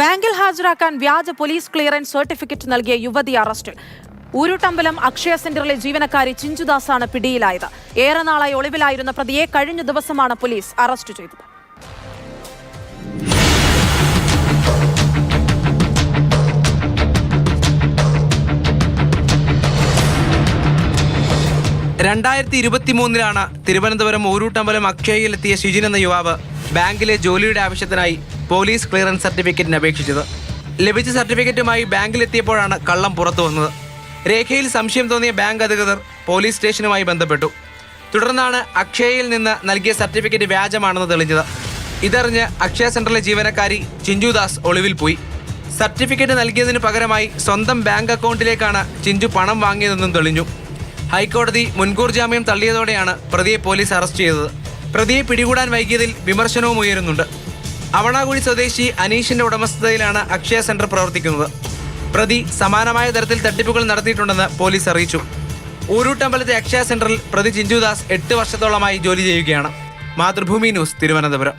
ബാങ്കിൽ ഹാജരാക്കാൻ വ്യാജ പോലീസ് ക്ലിയറൻസ് സർട്ടിഫിക്കറ്റ് നൽകിയ യുവതി അറസ്റ്റിൽ. ഊരുട്ടമ്പലം അക്ഷയ സെന്ററിലെ ജീവനക്കാരി ചിഞ്ചുദാസാണ് പിടിയിലായത്. ഏറെ നാളായി ഒളിവിലായിരുന്ന പ്രതിയെ കഴിഞ്ഞ ദിവസമാണ് പോലീസ് അറസ്റ്റ് ചെയ്തത്. രണ്ടായിരത്തി ഇരുപത്തി മൂന്നിലാണ് തിരുവനന്തപുരം ഊരൂട്ടമ്പലം അക്ഷയയിലെത്തിയ ശിജിൻ എന്ന യുവാവ് ബാങ്കിലെ ജോലിയുടെ ആവശ്യത്തിനായി പോലീസ് ക്ലിയറൻസ് സർട്ടിഫിക്കറ്റിന് അപേക്ഷിച്ചത്. ലഭിച്ച സർട്ടിഫിക്കറ്റുമായി ബാങ്കിലെത്തിയപ്പോഴാണ് കള്ളം പുറത്തു വന്നത്. രേഖയിൽ സംശയം തോന്നിയ ബാങ്ക് അധികൃതർ പോലീസ് സ്റ്റേഷനുമായി ബന്ധപ്പെട്ടു. തുടർന്നാണ് അക്ഷയയിൽ നിന്ന് നൽകിയ സർട്ടിഫിക്കറ്റ് വ്യാജമാണെന്ന് തെളിഞ്ഞത്. ഇതറിഞ്ഞ് അക്ഷയ സെന്ററിലെ ജീവനക്കാരി ചിഞ്ചുദാസ് ഒളിവിൽ പോയി. സർട്ടിഫിക്കറ്റ് നൽകിയതിന് പകരമായി സ്വന്തം ബാങ്ക് അക്കൗണ്ടിലേക്കാണ് ചിഞ്ചു പണം വാങ്ങിയതെന്നും തെളിഞ്ഞു. ഹൈക്കോടതി മുൻകൂർ ജാമ്യം തള്ളിയതോടെയാണ് പ്രതിയെ പോലീസ് അറസ്റ്റ് ചെയ്തത്. പ്രതിയെ പിടികൂടാൻ വൈകിയതിൽ വിമർശനവും ഉയരുന്നുണ്ട്. അവണാകുഴി സ്വദേശി അനീഷിന്റെ ഉടമസ്ഥതയിലാണ് അക്ഷയ സെന്റർ പ്രവർത്തിക്കുന്നത്. പ്രതി സമാനമായ തരത്തിൽ തട്ടിപ്പുകൾ നടത്തിയിട്ടുണ്ടെന്ന് പോലീസ് അറിയിച്ചു. ഊരൂട്ടമ്പലത്തെ അക്ഷയ സെന്ററിൽ പ്രതി ചിഞ്ചുദാസ് എട്ട് വർഷത്തോളമായി ജോലി ചെയ്യുകയാണ്. മാതൃഭൂമി ന്യൂസ് തിരുവനന്തപുരം.